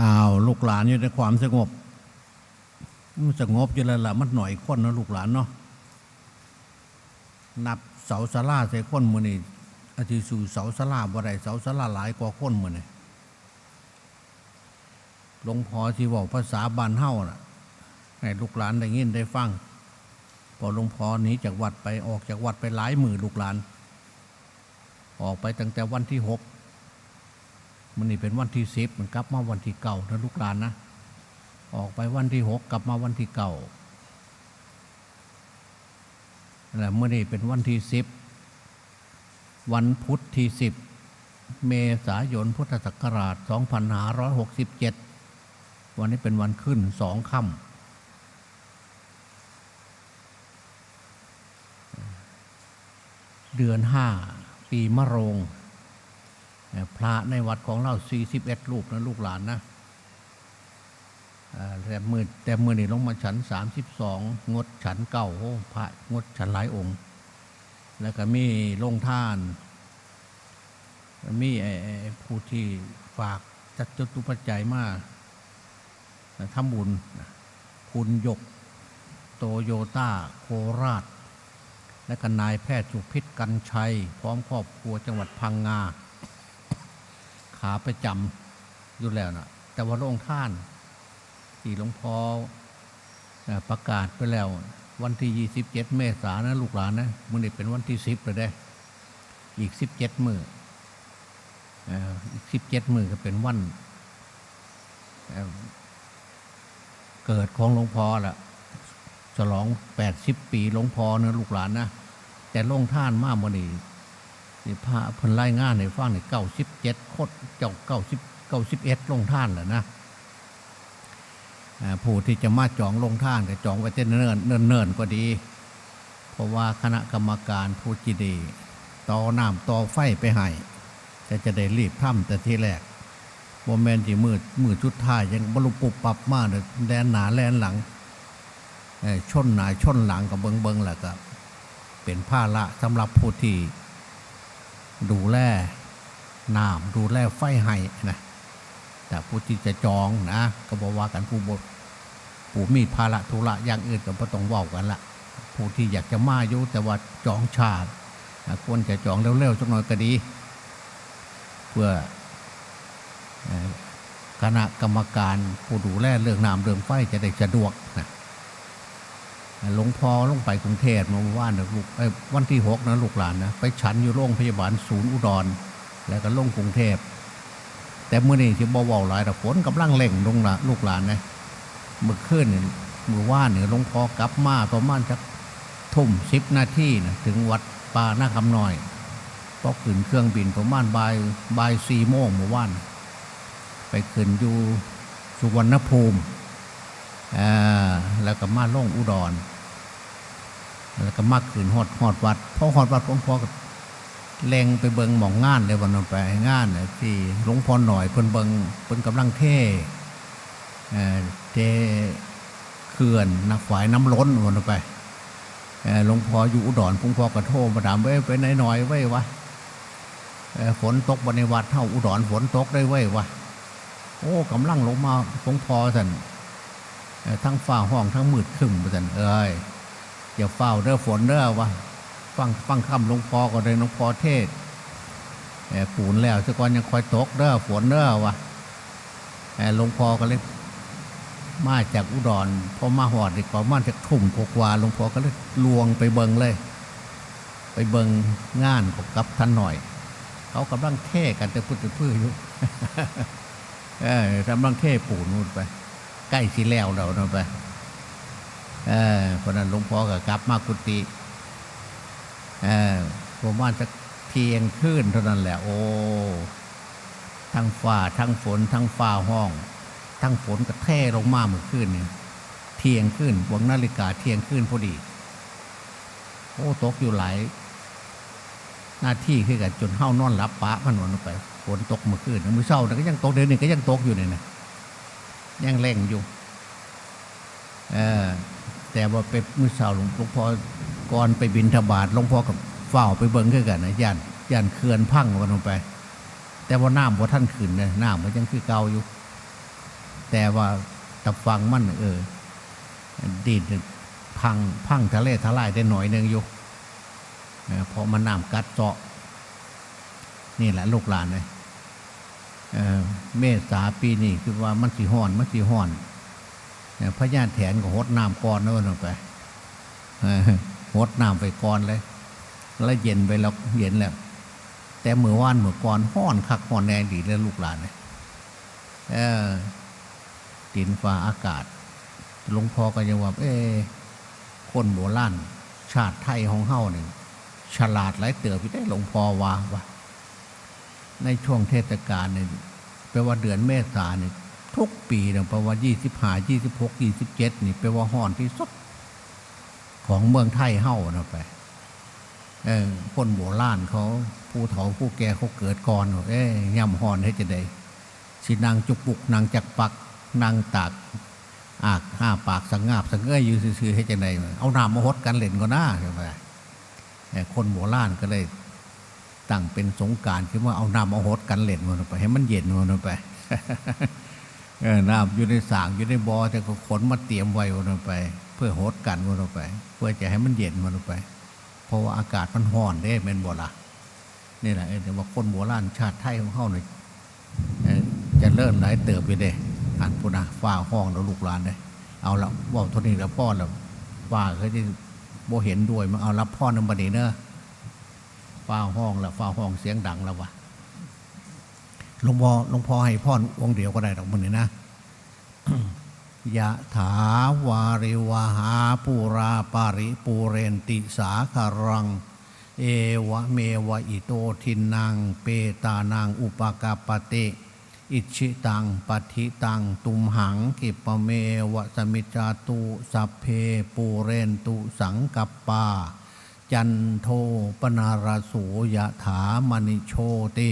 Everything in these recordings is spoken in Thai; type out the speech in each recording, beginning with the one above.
อ้าวลูกหลานอยู่ในความสงบมันสงบอยู่แล้วล่ะมันหน่อยคนนะลูกหลานเนาะนับเสาสลาใส่คนมือนี่อาทิสู่เสาสลาบ่ได้เสาสลาหลายกว่าคนมือนี่หลวงพ่อที่บอกภาษาบานเฮ้าน่ะให้ลูกหลานได้ยินได้ฟังพอหลวงพ่อหนี้จากวัดไปออกจากวัดไปหลายหมื่นลูกหลาน ออกไปตั้งแต่วันที่หก มันนี่เป็นวันที่สิบมันกลับมาวันที่เก่านะลูกหลานนะออกไปวันที่หกกลับมาวันที่เก่าแล้วเมื่อนี้เป็นวันที่สิบวันพุธที่สิบเมษายนพุทธศักราช 2567 วันนี้เป็นวันขึ้นสองค่ำเดือนห้าปีมะโรง พระในวัดของเรา 41 รูปนะลูกหลานนะแต่มือแต่มือนี่ลงมาฉัน 32 งดฉันเก่าโอ้พระงดฉันหลายองค์ แล้วก็มีลงท่าน มีไอ้ผู้ที่ฝากจัดจตุปัจจัยมาทำบุญคุณยกโตโยต้าโคราช และก็นายแพทย์สุพิษกันชัย พร้อมครอบครัวจังหวัดพังงา ขาประจำอยู่แล้วนะแต่ว่าโรงท่าน ที่หลวงพ่อประกาศไปแล้ว วันที่ 27 เมษายนนะลูกหลานนะมันนี่เป็นวันที่ 10เลยได้ อีก 17 มืออ่ออีก 17 มือก็เป็นวันเเกิดของหลวงพ่อละฉลอง 80 ปีหลวงพ่อนะลูกหลานนะแต่โรงท่านมากมันนี่ นี่พระเพิ่นรายงานในฟังในเก้าสิบเจ็ดโคตรเจ้าเก้าสิบเก้าสิบเอ็ดลงท่านแหละนะผู้ที่จะมาจองลงท่านก็จองไว้เต้นเนิ่นเนิ่นเนินก็ดี เพราะว่าคณะกรรมการผู้จีดีต่อน้ำต่อไฟไปให้แต่จะได้รีบทำแต่ทีแรกโมเมนที่มืดมืดชุดท้ายยังบรรลุปุบปับมากเลยแลนหนาแลนหลังช่อชนหนาชนหลังกับเบิงเบิงแหละก็เป็นผ้าละสำหรับผู้ที่ ดูแลน้ำดูแลไฟให้นะแต่ผู้ที่จะจองนะก็บอกว่ากันผู้บทผู้มีภาระธุระอย่างอื่นก็บ่ต้องว่ากันละผู้ที่อยากจะมาอยู่แต่ว่าจองชาติควรจะจองเร็วๆสักหน่อยก็ดี เพื่อคณะกรรมการผู้ดูแลเรื่องน้ำเรื่องไฟจะได้สะดวกนะ หลวงพ่อลงไปกรุงเทพเมื่อวานนะลูกเอ้วันที่หกนะลูกหลานนะไปฉันอยู่โรงพยาบาลศูนย์อุดร แล้วก็ลงกรุงเทพแต่เมื่อนี้ที่บ่เบาหลายแต่ฝนกำลังเล่งลงละลูกหลานนะเมื่อคืนเนี่ยเมื่อว่านเนี่ยหลวงพ่อกลับมาประมาณสักทุ่มสิบนาทีนะถึงวัดป่าหน้าคำน้อยพอขึ้นเครื่องบินประมาณบ่ายบ่ายสี่โมงเมื่อวานไปขึ้นอยู่สุวรรณภูมิอ่าแล้วก็มาล่งอุดร แล้วก็มาขึ้นฮอดฮอดวัดเพอฮอดวัดหลวงพ่อก็แรงไปเบิงหมองงานเลยวันนั้นไปงานน่ะที่หลวงพ่อหน่อยเพิ่นเบิงเพิ่นกำลังเท่เออเทเขื่อนนักฝายน้ำล้นวันนั้นไปเออหลวงพ่ออยู่อุดรหลวงพ่อก็โทรมาถามเว้ไปไหนหน่อยเว้วะเออฝนตกบนในวัดเท่าอุดรฝนตกได้เว้วะโอ้กำลังลงมาหลวงพ่อสันเออทั้งฝ้าห้องทั้งมืดครึ้มสันเอ้ย อย่าเฝ้าเด้อฝนเด้อวะฟังฟังคำหลวงพ่อก็เลยหลวงพ่อเทศเอ่อปูนแล้วสก่อนยังคอยตกเด้อฝนเด้อวะเอ่อหลวงพ่อก็เลยมาจากอุดรพอมาหอดอีกประมาณจะทุ่มกว่าหลวงพ่อก็เลยลวงไปเบิงเลย ไปเบิงงานของกับท่านหน่อย เขากำลังเท่กันแต่พูดแต่พื้ออยู่เออกำลังเทปูนนู่นไป ใกล้สิแล้วเราเนาะไป เออพราะนั้นหลวงพ่อก็กลับมากุฏิเออประมาณสักเพียงคืนเท่านั้นแหละ โอ้ทั้งฟ้าทั้งฝน ทั้งฟ้าห้อง ทั้งฝนก็แท่ลงมาเมื่อคืนเนี่ยเที่ยงคืนวงนาฬิกาเที่ยงคืนพอดี โอ้ตกอยู่หลายหน้าที่คือกันจนเฮานอนหลับปะมันวนไปฝนตกเมื่อคืนมือเช้าน่ะก็ยังตกเดี๋ยวนี้ก็ยังตกอยู่เนี่ยนะยังแรงอยู่ เออ แต่ว่าไปมื้อเช้าหลวงหลวงพ่อก่อนไปบินทบาทหลวงพ่อกับเฝ้าไปเบิ่งคือกันนะย่านย่านเขื่อนพังวันลงไป แต่ว่าน้ำบ่ท่านขึ้นนะน้ำมันยังคือเก่าอยู่ แต่ว่าตับฟังมั่นเออดีดพังพังทะเลทลายได้หน่อยหนึงอยู่เอ่อเพราะมันน้ำกัดเจาะ นี่แหละลูกหลานเลยเมษาปีนี้คือว่ามันสีห่อนมันสีห่อน เอ่อพญาแถนก็หดน้ำก่อนนั่นลงไปหดน้ำไปก่อนเลย แล้วเย็นไปแล้วเย็นแล้วแต่เมื่อวานเมื่อก่อนห้อนคักห้อนแน่ดีเลยลูกหลานเลยเออดินฟ้าอากาศหลวงพ่อก็ยังว่า เอ้คนโบราณชาติไทยของเฮาเนี่ยฉลาดหลายเตือพี่ได้หลวงพ่อว่าว่า ในช่วงเทศกาลเนี่ยแปลว่าเดือนเมษาเนี่ย ทุกปีเนี่ยแปลว่ายี่สิบห้ายี่สิบหกยี่สิบเจ็ดนี่แปลว่าห่อนที่สุด ของเมืองไทยเฮ้านะไปเออคนโบราณเขาผู้เฒ่าผู้แก่เขาเกิดก่อนเอ้ยย่ำห่อนให้จะได้สินางจุกปุกนางจักปักนางตากอากห้าปากสังงาบสังเงยอยู่ซื่อๆให้จะได้เอาน้ำมาหดกันเล่นก็น่าใช่ไหมแต่คนโบราณก็เลยตั้งเป็นสงการคือว่าเอาน้ำเอาหดกันเล่นมันไป ให้มันเย็นมันไป น้ำอยู่ในสางอยู่ในบอ่อแต่ก็ขนมาเตรียมไว้มันไป เพื่อโหดกันมันไป เพื่อจะให้มันเย็นมันไป เพราะว่าอากาศมันร้อนได้เป็นบ่ละนี่แหละเออแต่ว่าคนโบราณชาติไทยของเขาเนี่ยเอ่อจะเริ่มหลเติบไปเด้อันพุนะฟ้าห้องแล้วลูกหลานเลยเอาละว่าทานี้แล้วพ่อแล้วฟ้าเขาจะโบเห็นด้วยมันเอารับพ่อนำบันนี้เนอะฟ้าห้องแล้วฟ้าห้องเสียงดังแล้ววะ หลวงพ่อหลวงพ่อให้พ่อองค์เดียวก็ได้ดอกมันนี่นะยะถาวาริวหาปูราปาริปูเรนติสาคารัง เอวะเมวะอิโตทินัง เปตานังอุปกาปเต อิชิตังปฏิตัง ตุมหังกิปะเมวะสมิจาตุสัพเพปูเรนตุสังกัปปา จันโทปนาราโสยะถามณิโชติ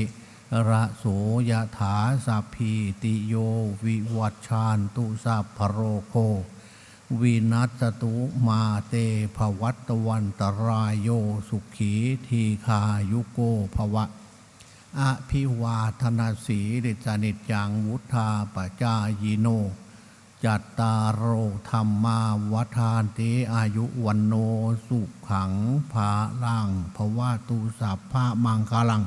ระโสยะถาสัพพีติโย วิวัชชานตุสัพพโรโค วินัสตุมาเตภวัตวันตรายโยสุขีทีคายุโกภวะอภิวาธนาสีริสนิจังวุธาปจายโน จัตตารโอธรรมาวัฏานติอายุวันโนสุขังภาลังภวะตุสัพพะมังคลัง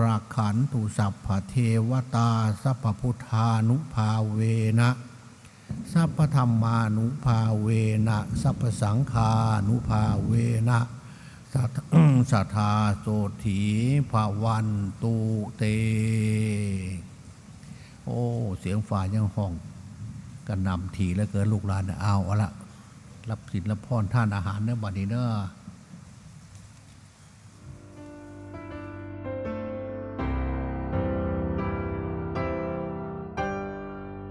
ราขันตุสัพพเทวตา สัพพุทธานุภาเวนะ สัพพธรรมานุภาเวนะ สัพพสังฆานุภาเวนะสัทธาโสถีภาวันตุเต โอ้ เสียงฝ่ายังห้องกันนำทีแล้วเกินลูกหลานเอาเอาละรับสินรับพรท่านอาหารเนื้อบัดนี้เนอ